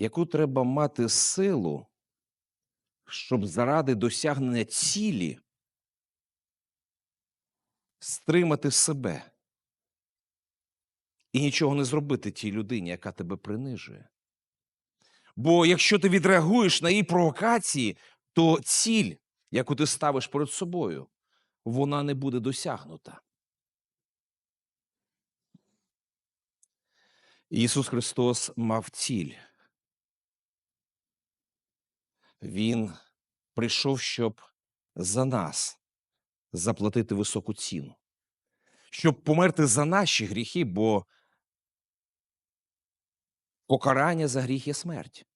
яку треба мати силу, щоб заради досягнення цілі стримати себе і нічого не зробити тій людині, яка тебе принижує. Бо якщо ти відреагуєш на її провокації, то ціль, яку ти ставиш перед собою, вона не буде досягнута. Ісус Христос мав ціль. Він прийшов, щоб за нас заплатити високу ціну, щоб померти за наші гріхи, бо покарання за гріх є смерть.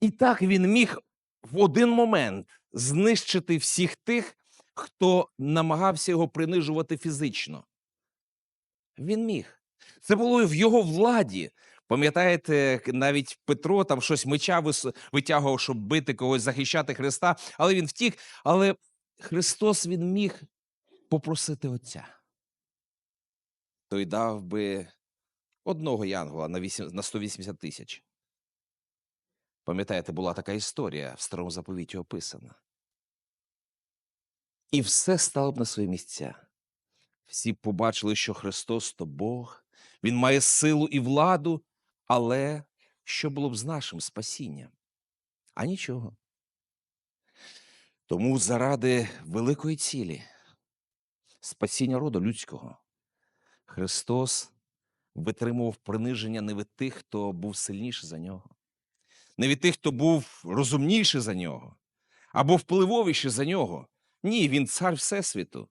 І так він міг в один момент знищити всіх тих, хто намагався його принижувати фізично. Він міг. Це було в його владі. Пам'ятаєте, навіть Петро там щось меча витягував, щоб бити когось, захищати Христа, але він втік. Але Христос він міг попросити Отця. Той дав би одного янгола на, 180 тисяч. Пам'ятаєте, була така історія в старому заповіті описана. І все стало б на свої місця. Всі побачили, що Христос то Бог, Він має силу і владу, але що було б з нашим спасінням? А нічого. Тому заради великої цілі спасіння роду людського Христос витримував приниження не від тих, хто був сильніший за нього, не від тих, хто був розумніший за нього або впливовіший за нього. Ні, він цар Всесвіту.